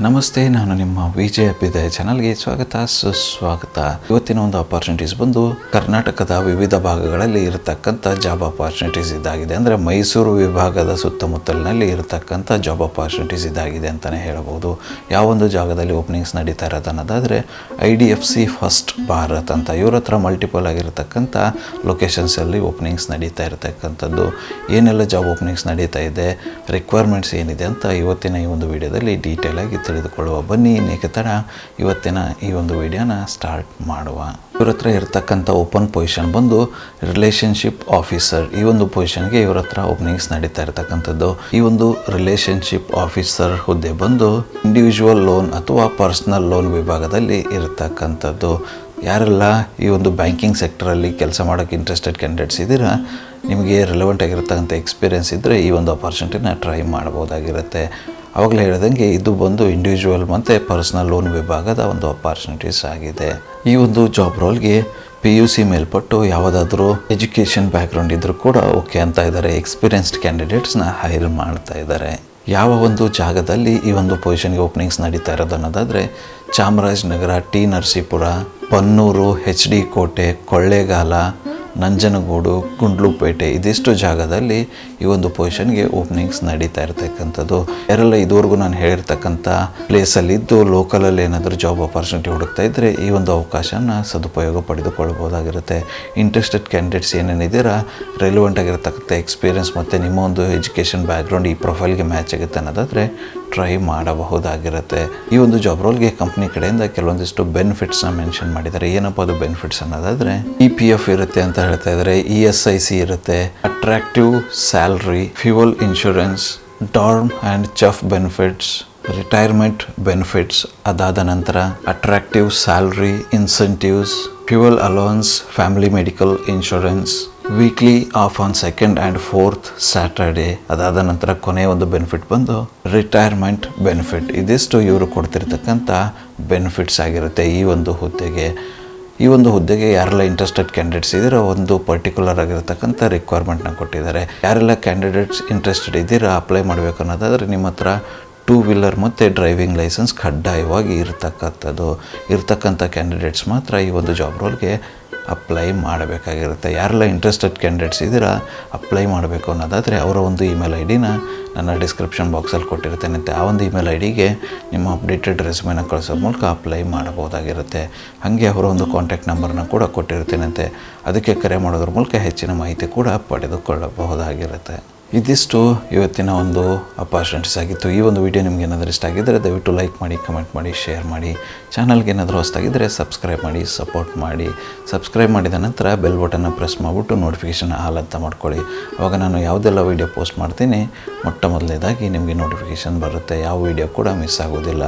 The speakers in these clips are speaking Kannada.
ನಮಸ್ತೆ, ನಾನು ನಿಮ್ಮ ವಿಜಯ ಇದೆ ಚಾನಲ್ಗೆ ಸ್ವಾಗತ, ಸುಸ್ವಾಗತ. ಇವತ್ತಿನ ಒಂದು ಅಪಾರ್ಚುನಿಟೀಸ್ ಬಂದು ಕರ್ನಾಟಕದ ವಿವಿಧ ಭಾಗಗಳಲ್ಲಿ ಇರತಕ್ಕಂಥ ಜಾಬ್ ಅಪಾರ್ಚುನಿಟೀಸ್ ಇದಾಗಿದೆ. ಅಂದರೆ ಮೈಸೂರು ವಿಭಾಗದ ಸುತ್ತಮುತ್ತಲಿನಲ್ಲಿ ಇರತಕ್ಕಂಥ ಜಾಬ್ ಅಪಾರ್ಚುನಿಟೀಸ್ ಇದಾಗಿದೆ ಅಂತಲೇ ಹೇಳಬಹುದು. ಯಾವೊಂದು ಜಾಗದಲ್ಲಿ ಓಪನಿಂಗ್ಸ್ ನಡೀತಾ ಇರೋದು ಅನ್ನೋದಾದರೆ I D F C first Bharat ಅಂತ. ಇವ್ರ ಹತ್ರ ಮಲ್ಟಿಪಲ್ ಆಗಿರತಕ್ಕಂಥ ಲೊಕೇಶನ್ಸಲ್ಲಿ ಓಪನಿಂಗ್ಸ್ ನಡೀತಾ ಇರತಕ್ಕಂಥದ್ದು. ಏನೆಲ್ಲ ಜಾಬ್ ಓಪನಿಂಗ್ಸ್ ನಡೀತಾ ಇದೆ ರಿಕ್ವೈರ್ಮೆಂಟ್ಸ್ ಏನಿದೆ ಅಂತ ಇವತ್ತಿನ ಈ ಒಂದು ವಿಡಿಯೋದಲ್ಲಿ ಡೀಟೇಲ್ ಆಗಿ ತಿಳಿದುಕೊಳ್ಳುವ. ಬನ್ನಿ ಇನ್ನೇಕೆ ತಡ ಇವತ್ತಿನ ಈ ಒಂದು ವಿಡಿಯೋನ ಸ್ಟಾರ್ಟ್ ಮಾಡುವ. ಇವ್ರ ಹತ್ರ ಇರತಕ್ಕಂಥ ಓಪನ್ ಪೊಸಿಷನ್ ಬಂದು ರಿಲೇಷನ್ಶಿಪ್ ಆಫೀಸರ್ ಈ ಒಂದು ಪೊಸಿಷನ್ಗೆ ಇವ್ರ ಹತ್ರ ಓಪನಿಂಗ್ಸ್ ನಡೀತಾ ಇರತಕ್ಕಂಥದ್ದು. ಈ ಒಂದು ರಿಲೇಷನ್ಶಿಪ್ ಆಫೀಸರ್ ಹುದ್ದೆ ಬಂದು ಇಂಡಿವಿಜುವಲ್ ಲೋನ್ ಅಥವಾ ಪರ್ಸ್ನಲ್ ಲೋನ್ ವಿಭಾಗದಲ್ಲಿ ಇರತಕ್ಕಂಥದ್ದು. ಯಾರೆಲ್ಲ ಈ ಒಂದು ಬ್ಯಾಂಕಿಂಗ್ ಸೆಕ್ಟರಲ್ಲಿ ಕೆಲಸ ಮಾಡೋಕ್ಕೆ ಇಂಟ್ರೆಸ್ಟೆಡ್ ಕ್ಯಾಂಡಿಡೇಟ್ಸ್ ಇದ್ದೀರಾ, ನಿಮಗೆ ರಿಲೆವೆಂಟ್ ಆಗಿರತಕ್ಕಂಥ ಎಕ್ಸ್ಪೀರಿಯನ್ಸ್ ಇದ್ದರೆ ಈ ಒಂದು ಅಪಾರ್ಚುನಿಟಿನ ಟ್ರೈ ಮಾಡ್ಬೋದಾಗಿರುತ್ತೆ ಆವಾಗಲೇ ಹೇಳಿದಂಗೆ ಇದು ಬಂದು ಇಂಡಿವಿಜುವಲ್ ಮತ್ತು ಪರ್ಸ್ನಲ್ ಲೋನ್ ವಿಭಾಗದ ಒಂದು ಅಪಾರ್ಚುನಿಟೀಸ್ ಆಗಿದೆ. ಈ ಒಂದು ಜಾಬ್ ರೋಲ್ಗೆ ಪಿ ಯು ಸಿ ಮೇಲ್ಪಟ್ಟು ಯಾವುದಾದ್ರೂ ಎಜುಕೇಷನ್ ಬ್ಯಾಕ್ಗ್ರೌಂಡ್ ಇದ್ದರೂ ಕೂಡ ಓಕೆ ಅಂತ ಇದ್ದಾರೆ ಎಕ್ಸ್ಪೀರಿಯನ್ಸ್ಡ್ ಕ್ಯಾಂಡಿಡೇಟ್ಸ್ನ ಹೈರ್ ಮಾಡ್ತಾ ಇದ್ದಾರೆ ಯಾವ ಒಂದು ಜಾಗದಲ್ಲಿ ಈ ಒಂದು ಪೊಸಿಷನ್ಗೆ ಓಪನಿಂಗ್ಸ್ ನಡೀತಾ ಇರೋದು ಅನ್ನೋದಾದರೆ Chamarajanagar T Narasipura, Pannur H D Kote, Kollegal Nanjangud Gundlupet ಇದಿಷ್ಟು ಜಾಗದಲ್ಲಿ ಈ ಒಂದು ಪೊಸಿಷನ್ಗೆ ಓಪನಿಂಗ್ಸ್ ನಡೀತಾ ಇರತಕ್ಕಂಥದ್ದು. ಯಾರೆಲ್ಲ ಇದುವರೆಗೂ ನಾನು ಹೇಳಿರ್ತಕ್ಕಂಥ ಪ್ಲೇಸಲ್ಲಿದ್ದು ಲೋಕಲಲ್ಲಿ ಏನಾದರೂ ಜಾಬ್ ಆಪರ್ಚುನಿಟಿ ಹುಡುಕ್ತಾ ಇದ್ದರೆ ಈ ಒಂದು ಅವಕಾಶನ ಸದುಪಯೋಗ ಪಡೆದುಕೊಳ್ಬೋದಾಗಿರುತ್ತೆ. ಇಂಟ್ರೆಸ್ಟೆಡ್ ಕ್ಯಾಂಡಿಡೇಟ್ಸ್ ಏನೇನಿದ್ದೀರಾ ರೆಲಿವೆಂಟ್ ಆಗಿರತಕ್ಕಂಥ ಎಕ್ಸ್ಪೀರಿಯನ್ಸ್ ಮತ್ತು ನಿಮ್ಮ ಒಂದು ಎಜುಕೇಷನ್ ಬ್ಯಾಕ್ಗ್ರೌಂಡ್ ಈ ಪ್ರೊಫೈಲ್ಗೆ ಮ್ಯಾಚ್ ಆಗುತ್ತೆ ಅನ್ನೋದಾದರೆ ಟ್ರೈ ಮಾಡಬಹುದಾಗಿರುತ್ತೆ. ಈ ಒಂದು ಜಾಬ್ ರೋಲ್ಗೆ ಕಂಪ್ನಿ ಕಡೆಯಿಂದ ಕೆಲವೊಂದಿಷ್ಟು ಬೆನಿಫಿಟ್ಸ್ನ ಮೆನ್ಷನ್ ಮಾಡಿದ್ದಾರೆ. ಏನಪ್ಪ ಅದು ಬೆನಿಫಿಟ್ಸ್ ಅನ್ನೋದಾದರೆ ಇ ಪಿ ಎಫ್ ಇರುತ್ತೆ ಅಂತ ಹೇಳ್ತಾ ಇದ್ದಾರೆ ಇ ಎಸ್ ಐ ಸಿ ಇರುತ್ತೆ attractive salary fuel insurance dorm and chaff benefits retirement benefits ಅದಾದ ನಂತರ attractive salary incentives fuel allowance family medical insurance weekly off on second and fourth Saturday ಅದಾದ ನಂತರ ಕೊನೆಯ ಒಂದು ಬೆನಿಫಿಟ್ ಬಂದು ರಿಟೈರ್ಮೆಂಟ್ ಬೆನಿಫಿಟ್ ಇದಿಷ್ಟು ಇವರು ಕೊಡ್ತಿರ್ತಕ್ಕಂಥ ಬೆನಿಫಿಟ್ಸ್ ಆಗಿರುತ್ತೆ ಈ ಒಂದು ಹುದ್ದೆಗೆ. ಈ ಒಂದು ಹುದ್ದೆಗೆ ಯಾರೆಲ್ಲ ಇಂಟ್ರೆಸ್ಟೆಡ್ ಕ್ಯಾಂಡಿಡೇಟ್ಸ್ ಇದ್ದೀರೋ ಒಂದು ಪರ್ಟಿಕ್ಯುಲರ್ ಆಗಿರತಕ್ಕಂಥ ರಿಕ್ವೈರ್ಮೆಂಟ್ನ ಕೊಟ್ಟಿದ್ದಾರೆ. ಯಾರೆಲ್ಲ ಕ್ಯಾಂಡಿಡೇಟ್ಸ್ ಇಂಟ್ರೆಸ್ಟೆಡ್ ಇದ್ದೀರಾ ಅಪ್ಲೈ ಮಾಡಬೇಕು ಅನ್ನೋದಾದರೆ ನಿಮ್ಮ ಹತ್ರ ಟೂ ವೀಲರ್ ಮತ್ತು ಡ್ರೈವಿಂಗ್ ಲೈಸೆನ್ಸ್ ಕಡ್ಡಾಯವಾಗಿ ಇರತಕ್ಕಂಥದ್ದು. ಇರತಕ್ಕಂಥ ಕ್ಯಾಂಡಿಡೇಟ್ಸ್ ಮಾತ್ರ ಈ ಒಂದು ಜಾಬ್ ರೋಲ್ಗೆ ಅಪ್ಲೈ ಮಾಡಬೇಕಾಗಿರುತ್ತೆ. ಯಾರೆಲ್ಲ ಇಂಟ್ರೆಸ್ಟೆಡ್ ಕ್ಯಾಂಡಿಡೇಟ್ಸ್ ಇದ್ದೀರಾ ಅಪ್ಲೈ ಮಾಡಬೇಕು ಅನ್ನೋದಾದರೆ ಅವರ ಒಂದು ಇಮೇಲ್ ಐ ಡಿನ ನನ್ನ ಡಿಸ್ಕ್ರಿಪ್ಷನ್ ಬಾಕ್ಸಲ್ಲಿ ಕೊಟ್ಟಿರ್ತೇನೆ ಆ ಒಂದು ಇಮೇಲ್ ಐ ಡಿಗೆ ನಿಮ್ಮ ಅಪ್ಡೇಟೆಡ್ ರೆಸ್ಯೂಮೆನ ಕಳಿಸೋ ಮೂಲಕ ಅಪ್ಲೈ ಮಾಡಬಹುದಾಗಿರುತ್ತೆ. ಹಾಗೆ ಅವರ ಒಂದು ಕಾಂಟ್ಯಾಕ್ಟ್ ನಂಬರ್ನ ಕೂಡ ಕೊಟ್ಟಿರ್ತೇನಂತೆ ಅದಕ್ಕೆ ಕರೆ ಮಾಡೋದ್ರ ಮೂಲಕ ಹೆಚ್ಚಿನ ಮಾಹಿತಿ ಕೂಡ ಪಡೆದುಕೊಳ್ಳಬಹುದಾಗಿರುತ್ತೆ. ಇದಿಷ್ಟು ಇವತ್ತಿನ ಒಂದು ಅಪಾರ್ಚುನಿಟೀಸ್ ಆಗಿತ್ತು. ಈ ಒಂದು ವಿಡಿಯೋ ನಿಮ್ಗೆ ಏನಾದರೂ ಇಷ್ಟ ಆಗಿದ್ದರೆ ದಯವಿಟ್ಟು ಲೈಕ್ ಮಾಡಿ ಕಮೆಂಟ್ ಮಾಡಿ ಶೇರ್ ಮಾಡಿ. ಚಾನಲ್ಗೆ ಏನಾದರೂ ಹೊಸ್ತಾಗಿದ್ದರೆ ಸಬ್ಸ್ಕ್ರೈಬ್ ಮಾಡಿ ಸಪೋರ್ಟ್ ಮಾಡಿ. ಸಬ್ಸ್ಕ್ರೈಬ್ ಮಾಡಿದ ನಂತರ ಬೆಲ್ ಬಟನ್ನ ಪ್ರೆಸ್ ಮಾಡಿಬಿಟ್ಟು ನೋಟಿಫಿಕೇಷನ್ ಹಾಲ್ ಅಂತ ಮಾಡ್ಕೊಳ್ಳಿ. ಆವಾಗ ನಾನು ಯಾವುದೆಲ್ಲ ವೀಡಿಯೋ ಪೋಸ್ಟ್ ಮಾಡ್ತೀನಿ, ಮೊಟ್ಟ ಮೊದಲನೇದಾಗಿ ನಿಮಗೆ ನೋಟಿಫಿಕೇಷನ್ ಬರುತ್ತೆ. ಯಾವ ವೀಡಿಯೋ ಕೂಡ ಮಿಸ್ ಆಗೋದಿಲ್ಲ.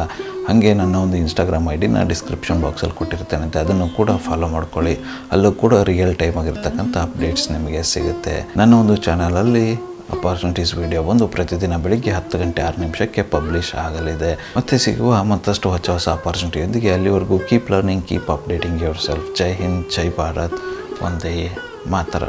ಹಾಗೆ ನನ್ನ ಒಂದು ಇನ್ಸ್ಟಾಗ್ರಾಮ್ ಐ ಡಿನ ಡಿಸ್ಕ್ರಿಪ್ಷನ್ ಬಾಕ್ಸಲ್ಲಿ ಕೊಟ್ಟಿರ್ತೇನೆ ಅದನ್ನು ಕೂಡ ಫಾಲೋ ಮಾಡ್ಕೊಳ್ಳಿ. ಅಲ್ಲೂ ಕೂಡ ರಿಯಲ್ ಟೈಮ್ ಆಗಿರ್ತಕ್ಕಂಥ ಅಪ್ಡೇಟ್ಸ್ ನಿಮಗೆ ಸಿಗುತ್ತೆ. ನನ್ನ ಒಂದು ಚಾನಲಲ್ಲಿ ಅಪಾರ್ಚುನಿಟೀಸ್ ವಿಡಿಯೋ ಬಂದು ಪ್ರತಿದಿನ ಬೆಳಿಗ್ಗೆ ಹತ್ತು ಗಂಟೆ ಆರು ನಿಮಿಷಕ್ಕೆ ಪಬ್ಲಿಷ್ ಆಗಲಿದೆ. ಮತ್ತೆ ಸಿಗುವ ಮತ್ತಷ್ಟು ಹೊಸ ಹೊಸ ಅಪಾರ್ಚುನಿಟಿಯೊಂದಿಗೆ ಅಲ್ಲಿವರೆಗೂ keep learning keep updating yourself ಜೈ ಹಿಂದ್, ಜೈ ಭಾರತ್. ಒಂದೇ ಮಾತರ.